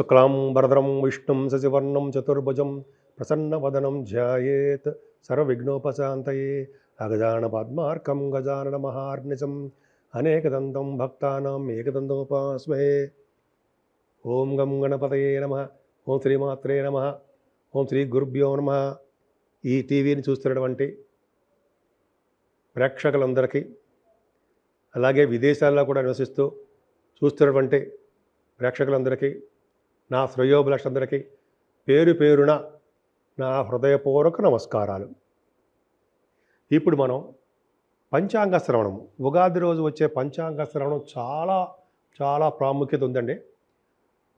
శుక్లాం వరదరం విష్ణుం శశివర్ణం చతుర్భుజం ప్రసన్నవదనం ధ్యాయేత్ సర్వవిఘ్నోపశాంతయే అగజాన పద్మార్కం గజానన మహార్నిజం అనేకదంతం భక్తానాం ఏకదంతోపాస్మే ఓం గం గణపతయే నమ. ఓం శ్రీమాత్రే నమ. ఓం శ్రీ గురుభ్యో నమ. ఈ టీవీని చూస్తున్నటువంటి ప్రేక్షకులందరికీ అలాగే విదేశాల్లో కూడా నివసిస్తూ చూస్తున్నటువంటి ప్రేక్షకులందరికీ నా శ్రేయోభిలాషందరికీ పేరు పేరున నా హృదయపూర్వక నమస్కారాలు. ఇప్పుడు మనం పంచాంగ శ్రవణం. ఉగాది రోజు వచ్చే పంచాంగ శ్రవణం చాలా చాలా ప్రాముఖ్యత ఉందండి.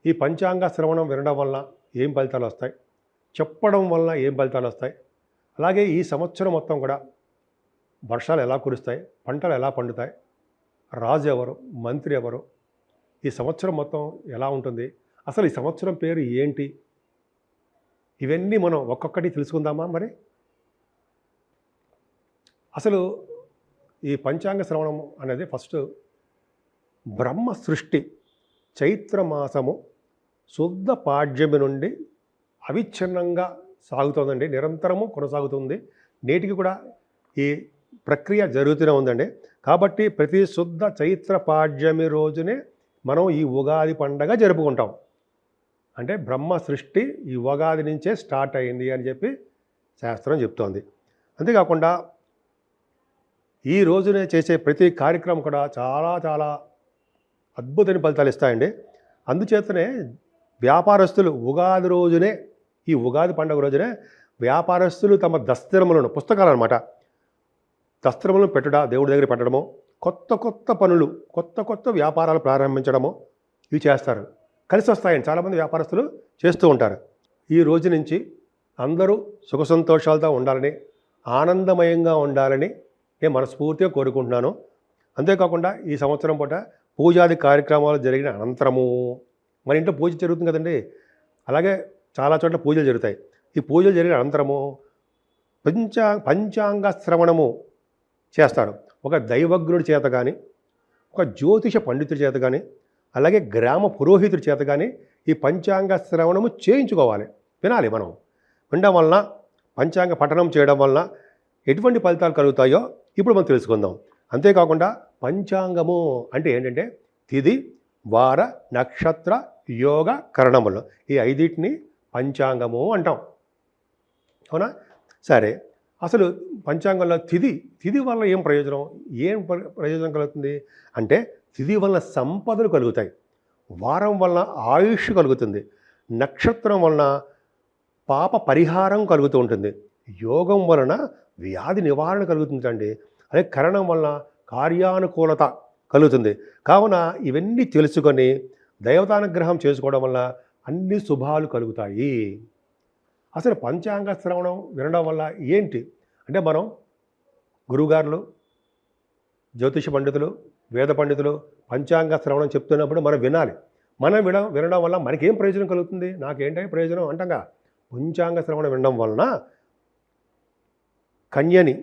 ఈ పంచాంగ శ్రవణం వినడం వల్ల ఏం ఫలితాలు వస్తాయి? చెప్పడం వల్ల ఏం ఫలితాలు వస్తాయి? అలాగే ఈ సంవత్సరం మొత్తం కూడా వర్షాలు ఎలా కురుస్తాయి? పంటలు ఎలా పండుతాయి? రాజు ఎవరు? మంత్రి ఎవరు? ఈ సంవత్సరం మొత్తం ఎలా ఉంటుంది? అసలు ఈ సంవత్సరం పేరు ఏంటి? ఇవన్నీ మనం ఒక్కొక్కటి తెలుసుకుందామా మరి? అసలు ఈ పంచాంగ శ్రవణం అనేది ఫస్ట్ బ్రహ్మ సృష్టి చైత్రమాసము శుద్ధ పాడ్యమి నుండి అవిచ్ఛిన్నంగా సాగుతుందండి. నిరంతరము కొనసాగుతుంది. నేటికి కూడా ఈ ప్రక్రియ జరుగుతూనే ఉందండి. కాబట్టి ప్రతి శుద్ధ చైత్ర పాడ్యమి రోజునే మనం ఈ ఉగాది పండగ జరుపుకుంటాం. అంటే బ్రహ్మ సృష్టి ఈ ఉగాది నుంచే స్టార్ట్ అయింది అని చెప్పి శాస్త్రం చెప్తోంది. అంతేకాకుండా ఈ రోజునే చేసే ప్రతి కార్యక్రమం కూడా చాలా చాలా అద్భుతమైన ఫలితాలు ఇస్తాయండి. అందుచేతనే వ్యాపారస్తులు ఉగాది రోజునే ఈ ఉగాది పండుగ రోజునే వ్యాపారస్తులు తమ దస్త్రములను పుస్తకాలు అనమాట దస్త్రములను పెట్టుట దేవుడి దగ్గర పెట్టడము కొత్త కొత్త పనులు కొత్త కొత్త వ్యాపారాలు ప్రారంభించడము ఇవి చేస్తారు. కలిసి వస్తాయని చాలామంది వ్యాపారస్తులు చేస్తూ ఉంటారు. ఈ రోజు నుంచి అందరూ సుఖ సంతోషాలతో ఉండాలని ఆనందమయంగా ఉండాలని నేను మనస్ఫూర్తిగా కోరుకుంటున్నాను. అంతేకాకుండా ఈ సంవత్సరం పూట పూజాది కార్యక్రమాలు జరిగిన అనంతరము మన ఇంట్లో పూజ జరుగుతుంది కదండి. అలాగే చాలా చోట్ల పూజలు జరుగుతాయి. ఈ పూజలు జరిగిన అనంతరము పంచా పంచాంగ శ్రవణము చేస్తారు. ఒక దైవజ్ఞుడి చేత కానీ ఒక జ్యోతిష పండితుడి చేత కానీ అలాగే గ్రామ పురోహితుడి చేత కానీ ఈ పంచాంగ శ్రవణము చేయించుకోవాలి. వినాలి మనం. వినడం వలన పంచాంగ పఠనం చేయడం వలన ఎటువంటి ఫలితాలు కలుగుతాయో ఇప్పుడు మనం తెలుసుకుందాం. అంతేకాకుండా పంచాంగము అంటే ఏంటంటే తిది వార నక్షత్ర యోగ కరణములు ఈ ఐదింటిని పంచాంగము అంటాం. అవునా? సరే. అసలు పంచాంగంలో తిది తిది వల్ల ఏం ప్రయోజనం? ఏం ప్ర- ప్రయోజనం కలుగుతుంది? అంటే తిది వలన సంపదలు కలుగుతాయి. వారం వలన ఆయుష్ కలుగుతుంది. నక్షత్రం వలన పాప పరిహారం కలుగుతూ ఉంటుంది. యోగం వలన వ్యాధి నివారణ కలుగుతుందండి అదే కరణం వలన కార్యానుకూలత కలుగుతుంది. కావున ఇవన్నీ తెలుసుకొని దైవతానుగ్రహం చేసుకోవడం వల్ల అన్ని శుభాలు కలుగుతాయి. అసలు పంచాంగ శ్రవణం వినడం వల్ల ఏంటి? అంటే మనం గురువుగారులు జ్యోతిష పండితులు వేద పండితులు పంచాంగ శ్రవణం చెప్తున్నప్పుడు మనం వినాలి. మనం విన వినడం వల్ల మనకేం ప్రయోజనం కలుగుతుంది? నాకేంటే ప్రయోజనం అంటంగా పంచాంగ శ్రవణం వినడం వలన కన్యని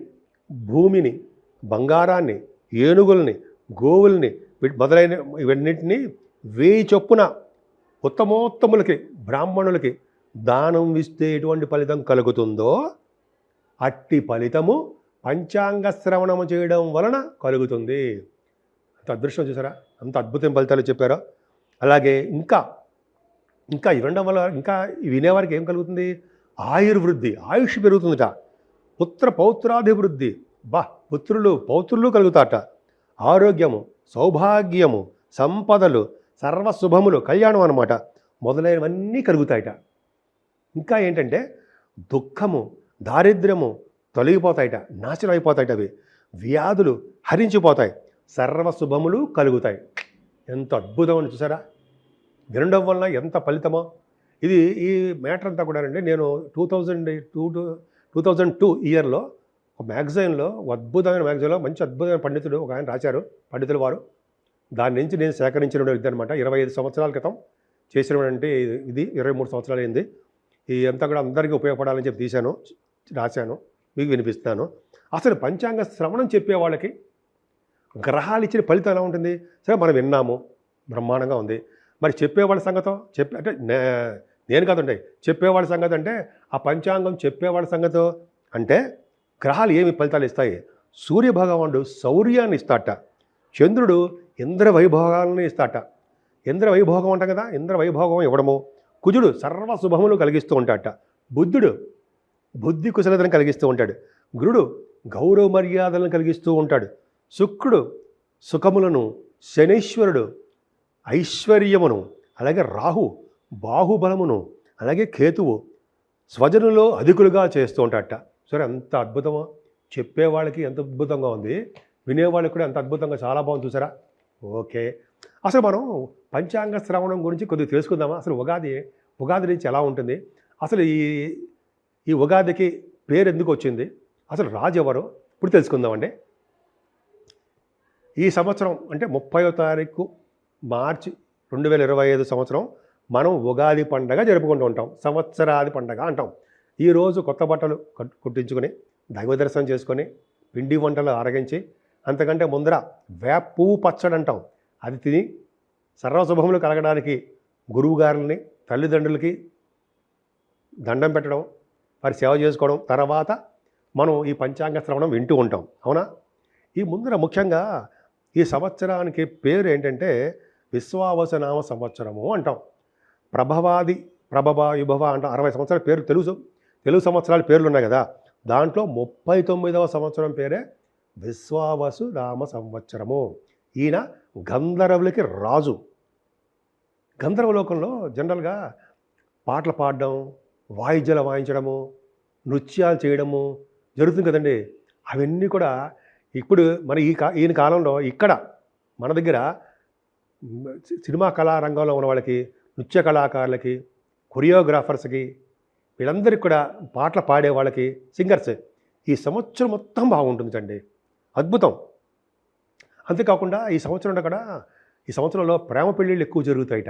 భూమిని బంగారాన్ని ఏనుగుల్ని గోవుల్ని వీటి మొదలైన ఇవన్నింటినీ వేయి చొప్పున ఉత్తమోత్తములకి బ్రాహ్మణులకి దానం ఇస్తే ఎటువంటి ఫలితం కలుగుతుందో అట్టి ఫలితము పంచాంగ శ్రవణము చేయడం వలన కలుగుతుంది. అంత అదృష్టం చూసారా? అంత అద్భుతం ఫలితాలు చెప్పారో. అలాగే ఇంకా ఇంకా ఇవ్వడం వల్ల ఇంకా వినేవారికి ఏం కలుగుతుంది? ఆయుర్వృద్ధి ఆయుష్ పెరుగుతుందట. పుత్ర పౌత్రాభివృద్ధి. బా పుత్రులు పౌత్రులు కలుగుతాట ఆరోగ్యము సౌభాగ్యము సంపదలు సర్వశుభములు కళ్యాణం అనమాట మొదలైనవన్నీ కలుగుతాయట. ఇంకా ఏంటంటే దుఃఖము దారిద్ర్యము తొలగిపోతాయట నాశనం అయిపోతాయట అవి. వ్యాధులు హరించిపోతాయి. సర్వశుభములు కలుగుతాయి. ఎంత అద్భుతమని చూసారా వినడం వల్ల ఎంత ఫలితమో. ఇది ఈ మ్యాటర్ అంతా కూడా అండి నేను two thousand two two thousand two ఇయర్లో ఒక మ్యాగజైన్లో అద్భుతమైన మ్యాగజైన్లో మంచి అద్భుతమైన పండితుడు ఒక ఆయన రాశారు పండితుల వారు. దాని నుంచి నేను సేకరించిన విద్య అనమాట ఇరవై ఐదు సంవత్సరాల క్రితం చేసినటువంటి ఇది ఇరవై మూడు సంవత్సరాలు అయింది. ఈ అంతా కూడా అందరికీ ఉపయోగపడాలని చెప్పి తీశాను రాశాను మీకు వినిపిస్తాను అసలు పంచాంగ శ్రవణం చెప్పే వాళ్ళకి గ్రహాలు ఇచ్చిన ఫలితం ఎలా ఉంటుంది? సరే మనం విన్నాము. బ్రహ్మాండంగా ఉంది. మరి చెప్పేవాళ్ళ సంగతో? చెప్పే అంటే నేను కాదండి. చెప్పేవాళ్ళ సంగతి అంటే ఆ పంచాంగం చెప్పేవాళ్ళ సంగతో? అంటే గ్రహాలు ఏమి ఫలితాలు ఇస్తాయి? సూర్య భగవానుడు శౌర్యాన్ని ఇస్తాట. చంద్రుడు ఇంద్ర వైభోగాలను ఇస్తాట. ఇంద్ర వైభోగం అంటాం కదా ఇంద్ర వైభోగం ఇవ్వడము. కుజుడు సర్వ శుభములు కలిగిస్తూ ఉంటాట. బుద్ధుడు బుద్ధి కుశలతను కలిగిస్తూ ఉంటాడు. గురుడు గౌరవ మర్యాదలను కలిగిస్తూ ఉంటాడు. శుక్రుడు సుఖములను శనీశ్వరుడు ఐశ్వర్యమును అలాగే రాహు బాహుబలమును అలాగే కేతువు స్వజనులో అధికులుగా చేస్తూ ఉంటాడట. సరే ఎంత అద్భుతమో. చెప్పేవాళ్ళకి ఎంత అద్భుతంగా ఉంది. వినేవాళ్ళకి కూడా ఎంత అద్భుతంగా చాలా బాగుంది చూసారా? ఓకే. అసలు మనం పంచాంగ శ్రవణం గురించి కొద్దిగా తెలుసుకుందామా? అసలు ఉగాది ఉగాది నుంచి ఎలా ఉంటుంది? అసలు ఈ ఈ ఉగాదికి పేరు ఎందుకు వచ్చింది? అసలు రాజు ఎవరు? ఇప్పుడు తెలుసుకుందామండి. ఈ సంవత్సరం అంటే ముప్పయో తారీఖు మార్చి రెండు వేల ఇరవై ఐదు సంవత్సరం మనం ఉగాది పండగ జరుపుకుంటూ ఉంటాం. సంవత్సరాది పండగ అంటాం. ఈరోజు కొత్త బట్టలు కుట్టించుకొని దైవ దర్శనం చేసుకొని పిండి వంటలు ఆరగించి అంతకంటే ముందర వేప పువ్వు పచ్చడి అంటాం. అది తిని సర్వశుభములు కలగడానికి గురువుగారిని తల్లిదండ్రులకి దండం పెట్టడం వారి సేవ చేసుకోవడం తర్వాత మనం ఈ పంచాంగ శ్రవణం వింటూ ఉంటాం. అవునా? ఈ ముందర ముఖ్యంగా ఈ సంవత్సరానికి పేరు ఏంటంటే విశ్వావసనామ సంవత్సరము అంటాం. ప్రభవాది ప్రభవ విభవ అంటాం అరవై సంవత్సరాల పేరు తెలుసు. తెలుగు సంవత్సరాల పేర్లు ఉన్నాయి కదా. దాంట్లో ముప్పై తొమ్మిదవ సంవత్సరం పేరే విశ్వావసు నామ సంవత్సరము. ఈయన గంధర్వులకి రాజు. గంధర్వలోకంలో జనరల్గా పాటలు పాడడం వాయిద్యాలు వాయించడము నృత్యాలు చేయడము జరుగుతుంది కదండి. అవన్నీ కూడా ఇప్పుడు మన ఈ కా ఈయన కాలంలో ఇక్కడ మన దగ్గర సి- సినిమా కళారంగంలో ఉన్న వాళ్ళకి నృత్య కళాకారులకి కొరియోగ్రాఫర్స్కి వీళ్ళందరికీ కూడా పాటలు పాడే వాళ్ళకి సింగర్స్ ఈ సంవత్సరం మొత్తం బాగుంటుంది అండి అద్భుతం. అంతేకాకుండా ఈ సంవత్సరంలో కూడా ఈ సంవత్సరంలో ప్రేమ పెళ్ళిళ్ళు ఎక్కువ జరుగుతాయిట.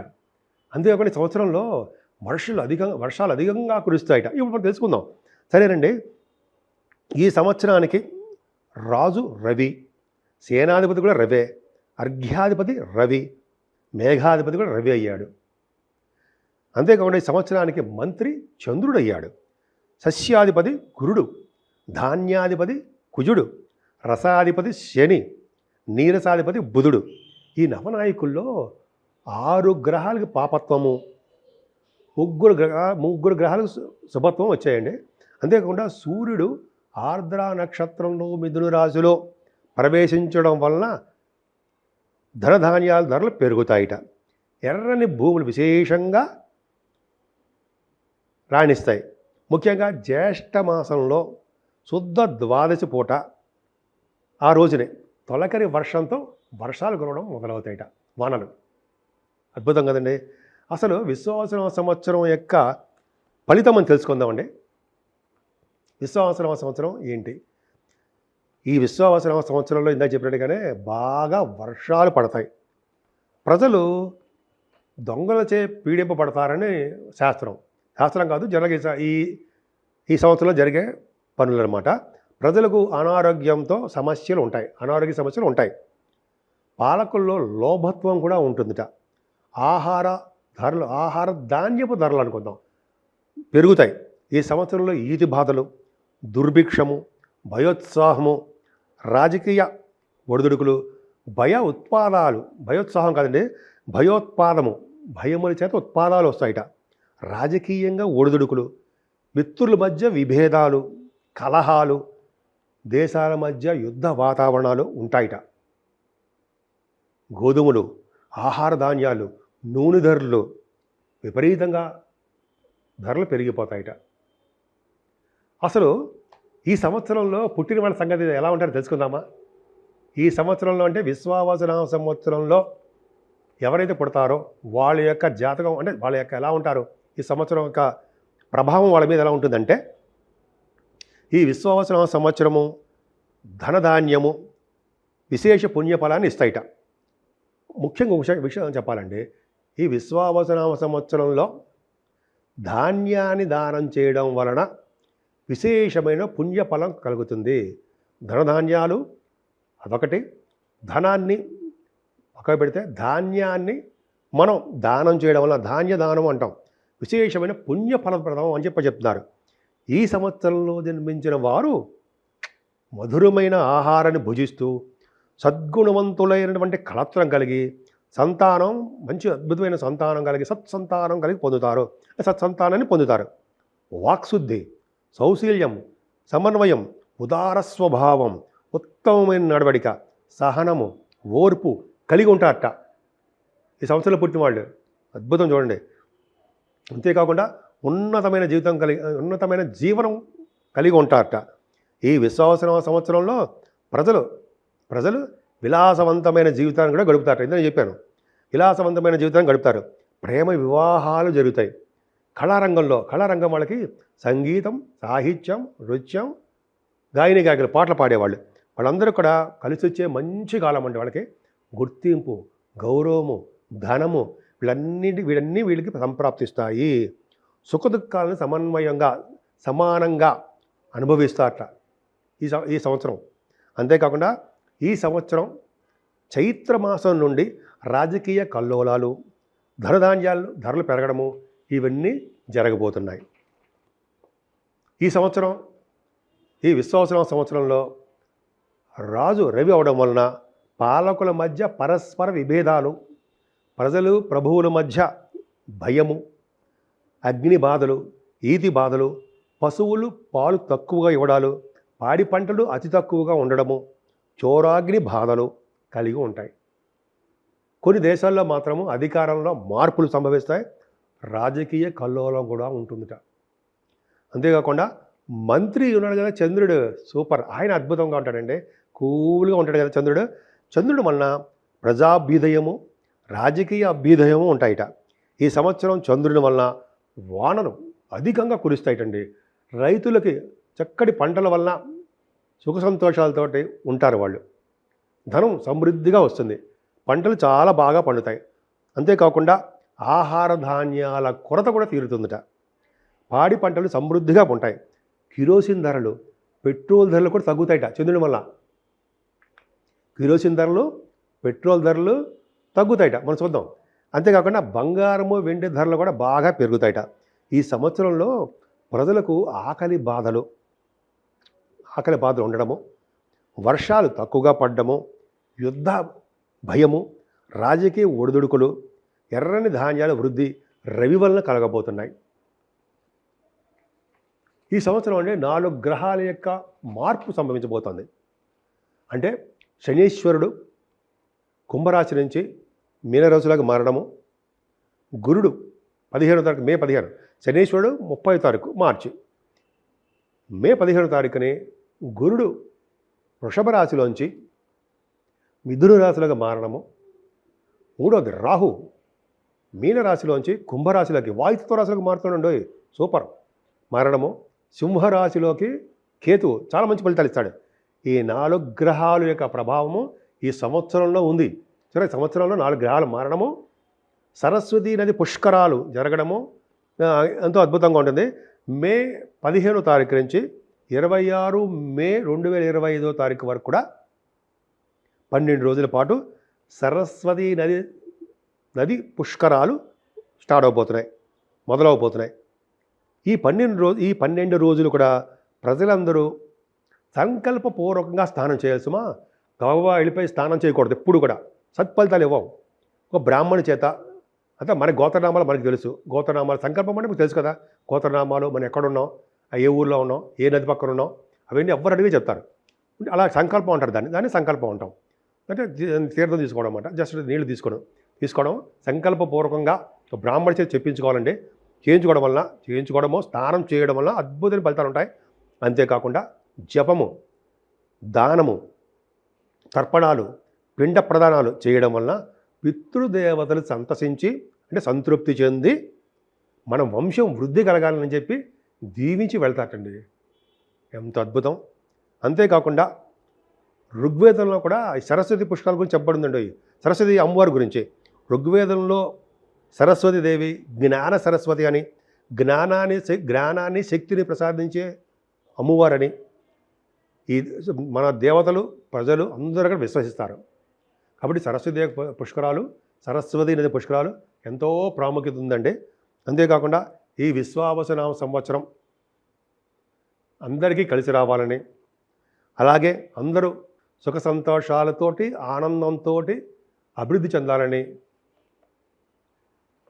అంతేకాకుండా ఈ సంవత్సరంలో వర్షాలు అధికంగా వర్షాలు అధికంగా కురుస్తాయట. ఇప్పుడు మనం తెలుసుకుందాం. సరేనండి. ఈ సంవత్సరానికి రాజు రవి సేనాధిపతి కూడా రవే అర్ఘ్యాధిపతి రవి మేఘాధిపతి కూడా రవి అయ్యాడు. అంతేకాకుండా ఈ సంవత్సరానికి మంత్రి చంద్రుడు అయ్యాడు. సస్యాధిపతి గురుడు ధాన్యాధిపతి కుజుడు రసాధిపతి శని నీరసాధిపతి బుధుడు. ఈ నవనాయకుల్లో ఆరు గ్రహాలకు పాపత్వము ముగ్గురు గ్రహ ముగ్గురు గ్రహాలకు శుభత్వం వచ్చాయండి. అంతేకాకుండా సూర్యుడు ఆర్ద్ర నక్షత్రంలో మిథున రాశిలో ప్రవేశించడం వలన ధనధాన్యాల ధరలు పెరుగుతాయిట. ఎర్రని భూములు విశేషంగా రాణిస్తాయి. ముఖ్యంగా జ్యేష్ఠ మాసంలో శుద్ధ ద్వాదశి పూట ఆ రోజునే తొలకరి వర్షంతో వర్షాలు కురవడం మొదలవుతాయిట. వానలు. అద్భుతం కదండి. అసలు విశ్వాసం సంవత్సరం యొక్క ఫలితం అని తెలుసుకుందామండి. విశ్వావసరమ సంవత్సరం ఏంటి? ఈ విశ్వావసరమ సంవత్సరంలో ఇందాక చెప్పినట్టుగానే బాగా వర్షాలు పడతాయి. ప్రజలు దొంగలచే పీడింపబడతారని శాస్త్రం. శాస్త్రం కాదు జరిగే ఈ ఈ ఈ సంవత్సరంలో జరిగే పనులు అనమాట ప్రజలకు అనారోగ్యంతో సమస్యలు ఉంటాయి. అనారోగ్య సమస్యలు ఉంటాయి. పాలకుల్లో లోభత్వం కూడా ఉంటుందిట. ఆహార ధరలు ఆహార ధాన్యపు ధరలు అనుకుందాం. పెరుగుతాయి. ఈ సంవత్సరంలో ఈతి బాధలు దుర్భిక్షము భయోత్సాహము రాజకీయ ఒడిదుడుకులు భయ ఉత్పాదాలు భయోత్సాహం కాదండి భయోత్పాదము భయముల చేత ఉత్పాదాలు వస్తాయట. రాజకీయంగా ఒడిదుడుకులు మిత్రుల మధ్య విభేదాలు కలహాలు దేశాల మధ్య యుద్ధ వాతావరణాలు ఉంటాయిట. గోధుమలు ఆహార ధాన్యాలు నూనె ధరలు విపరీతంగా ధరలు పెరిగిపోతాయట. అసలు ఈ సంవత్సరంలో పుట్టిన వాళ్ళ సంగతి ఎలా ఉంటారో తెలుసుకుందామా? ఈ సంవత్సరంలో అంటే విశ్వావసనామ సంవత్సరంలో ఎవరైతే పుడతారో వాళ్ళ యొక్క జాతకం అంటే వాళ్ళ యొక్క ఎలా ఉంటారు? ఈ సంవత్సరం యొక్క ప్రభావం వాళ్ళ మీద ఎలా ఉంటుందంటే ఈ విశ్వావసనామ సంవత్సరము ధనధాన్యము విశేష పుణ్యఫలాన్ని ఇస్తాయిట. ముఖ్యంగా విషయం విషయం చెప్పాలండి ఈ విశ్వావసనామ సంవత్సరంలో ధాన్యాన్ని దానం చేయడం వలన విశేషమైన పుణ్యఫలం కలుగుతుంది. ధనధాన్యాలు అదొకటి. ధనాన్ని పక్కన పెడితే ధాన్యాన్ని మనం దానం చేయడం వల్ల ధాన్య దానం అంటాం. విశేషమైన పుణ్యఫలప్రదం అని చెప్పి చెప్తున్నారు. ఈ సంవత్సరంలో జన్మించిన వారు మధురమైన ఆహారాన్ని భుజిస్తూ సద్గుణవంతులైనటువంటి కళత్రం కలిగి సంతానం మంచి అద్భుతమైన సంతానం కలిగి సత్సంతానం కలిగి పొందుతారు. సత్సంతానాన్ని పొందుతారు. వాక్శుద్ధి. సౌశీల్యం సమన్వయం ఉదార స్వభావం ఉత్తమమైన నడవడిక సహనము ఓర్పు కలిగి ఉంటారట. ఈ సంవత్సరంలో పుట్టిన వాళ్ళు. అద్భుతం చూడండి. అంతేకాకుండా ఉన్నతమైన జీవితం కలిగి ఉన్నతమైన జీవనం కలిగి ఉంటారట. ఈ విశ్వాసన సంవత్సరంలో ప్రజలు ప్రజలు విలాసవంతమైన జీవితాన్ని కూడా గడుపుతారట. ఇందని చెప్పాను. విలాసవంతమైన జీవితాన్ని గడుపుతారు. ప్రేమ వివాహాలు జరుగుతాయి. కళారంగంలో కళారంగం వాళ్ళకి సంగీతం సాహిత్యం నృత్యం గాయని గాయకులు పాటలు పాడేవాళ్ళు. వాళ్ళందరూ కూడా కలిసి వచ్చే మంచి కాలం అండి వాళ్ళకి. గుర్తింపు గౌరవము ధనము వీళ్ళన్నిటి వీళ్ళన్నీ వీళ్ళకి సంప్రాప్తిస్తాయి. సుఖదుఖాలను సమన్వయంగా సమానంగా అనుభవిస్తారట ఈ సం- ఈ సంవత్సరం. అంతేకాకుండా ఈ సంవత్సరం చైత్ర మాసం నుండి రాజకీయ కల్లోలాలు ధనధాన్యాలు ధరలు పెరగడము ఇవన్నీ జరగబోతున్నాయి. ఈ సంవత్సరం ఈ విశ్వాసన సంవత్సరంలో రాజు రవి అవడం వలన పాలకుల మధ్య పరస్పర విభేదాలు ప్రజలు ప్రభువుల మధ్య భయము అగ్ని బాధలు ఈతి బాధలు పశువులు పాలు తక్కువగా ఇవ్వడాలు పాడి పంటలు అతి తక్కువగా ఉండడము చోరాగ్ని బాధలు కలిగి ఉంటాయి. కొన్ని దేశాల్లో మాత్రము అధికారంలో మార్పులు సంభవిస్తాయి రాజకీయ కల్లోలం కూడా ఉంటుందిట. అంతేకాకుండా మంత్రి ఉన్నాడు కదా చంద్రుడు సూపర్. ఆయన అద్భుతంగా ఉంటాడండి. కూల్గా ఉంటాడు కదా చంద్రుడు. చంద్రుడు వలన ప్రజాభ్యుదయము రాజకీయ అభ్యుదయము ఉంటాయిట. ఈ సంవత్సరం చంద్రుని వలన వానలు అధికంగా కురుస్తాయిటండి. రైతులకి చక్కటి పంటల వలన సుఖ సంతోషాలతోటి ఉంటారు వాళ్ళు. ధనం సమృద్ధిగా వస్తుంది. పంటలు చాలా బాగా పండుతాయి. అంతేకాకుండా ఆహార ధాన్యాల కొరత కూడా తీరుతుందట. పాడి పంటలు సమృద్ధిగా ఉంటాయి. కిరోసిన్ ధరలు పెట్రోల్ ధరలు కూడా తగ్గుతాయట చంద్రుని వల్ల. కిరోసిన్ ధరలు పెట్రోల్ ధరలు తగ్గుతాయట. మనం చూద్దాం. అంతేకాకుండా బంగారము వెండి ధరలు కూడా బాగా పెరుగుతాయట. ఈ సంవత్సరంలో ప్రజలకు ఆకలి బాధలు ఆకలి బాధలు ఉండడము వర్షాలు తక్కువగా పడ్డము యుద్ధ భయము రాజకీయ ఒడిదుడుకులు ఎర్రని ధాన్యాల వృద్ధి రవి వలన కలగబోతున్నాయి. ఈ సంవత్సరం అంటే నాలుగు గ్రహాల యొక్క మార్పు సంభవించబోతోంది. అంటే శనీశ్వరుడు కుంభరాశి నుంచి మీనరాశిలోకి మారడము గురుడు పదిహేనో తారీఖు మే పదిహేను శనీశ్వరుడు ముప్పై తారీఖు మార్చి. మే పదిహేనో తారీఖుని గురుడు వృషభ రాశిలోంచి మిథున రాశిలోకి మారడము మూడవది రాహు మీనరాశిలోంచి కుంభరాశిలోకి వాయుత్వ రాశిలోకి మారుతుండో సూపర్. మారడము సింహరాశిలోకి కేతువు చాలా మంచి ఫలితాలు ఇస్తాడు. ఈ నాలుగు గ్రహాల యొక్క ప్రభావము ఈ సంవత్సరంలో ఉంది. సరే సంవత్సరంలో నాలుగు గ్రహాలు మారడము సరస్వతి నది పుష్కరాలు జరగడము ఎంతో అద్భుతంగా ఉంటుంది. మే పదిహేనో తారీఖు నుంచి ఇరవై ఆరు మే రెండు వేల ఇరవై ఐదో తారీఖు వరకు కూడా పన్నెండు రోజుల పాటు సరస్వతి నది నది పుష్కరాలు స్టార్ట్ అవబోతున్నాయి మొదలవబోతున్నాయి. ఈ పన్నెండు రోజు ఈ పన్నెండు రోజులు కూడా ప్రజలందరూ సంకల్పపూర్వకంగా స్నానం చేయాల్సిమా గవగా వెళ్ళిపోయి స్నానం చేయకూడదు ఎప్పుడు కూడా. సత్ఫలితాలు ఇవ్వవు. ఒక బ్రాహ్మణి చేత అంటే మన గోత్రనామాలు మనకు తెలుసు. గోత్రనామాలు సంకల్పం అంటే మీకు తెలుసు కదా. గోత్రనామాలు మనం ఎక్కడున్నాం ఏ ఊర్లో ఉన్నాం ఏ నది పక్కన ఉన్నాం అవన్నీ ఎవ్వరు అడిగి చెప్తారు. అలా సంకల్పం అంటారు దాన్ని. దాన్ని సంకల్పం అంటాం. అంటే తీర్థం తీసుకోవడం అనమాట జస్ట్ నీళ్ళు తీసుకోవడం. తీసుకోవడం సంకల్పపూర్వకంగా ఒక బ్రాహ్మణ చేతి చెప్పించుకోవాలండి. చేయించుకోవడం వల్ల చేయించుకోవడము స్నానం చేయడం వల్ల అద్భుతమైన ఫలితాలు ఉంటాయి. అంతేకాకుండా జపము దానము తర్పణాలు పిండ ప్రదానాలు చేయడం వలన పితృదేవతలు సంతసించి అంటే సంతృప్తి చెంది మన వంశం వృద్ధి కలగాలని చెప్పి దీవించి వెళ్తాటండి ఎంత అద్భుతం! అంతేకాకుండా ఋగ్వేదంలో కూడా ఈ సరస్వతి పుష్కాల గురించి చెప్పబడిందండి. సరస్వతి అమ్మవారి గురించి. ఋగ్వేదంలో సరస్వతి దేవి జ్ఞాన సరస్వతి అని జ్ఞానాన్ని జ్ఞానాన్ని శక్తిని ప్రసాదించే అమ్మవారని ఈ మన దేవతలు ప్రజలు అందరూ కూడా విశ్వసిస్తారు. కాబట్టి సరస్వతి దేవి పుష్కరాలు సరస్వతి నది పుష్కరాలు ఎంతో ప్రాముఖ్యత ఉందండి. అంతేకాకుండా ఈ విశ్వావసనామ సంవత్సరం అందరికీ కలిసి రావాలని అలాగే అందరూ సుఖ సంతోషాలతోటి ఆనందంతో అభివృద్ధి చెందాలని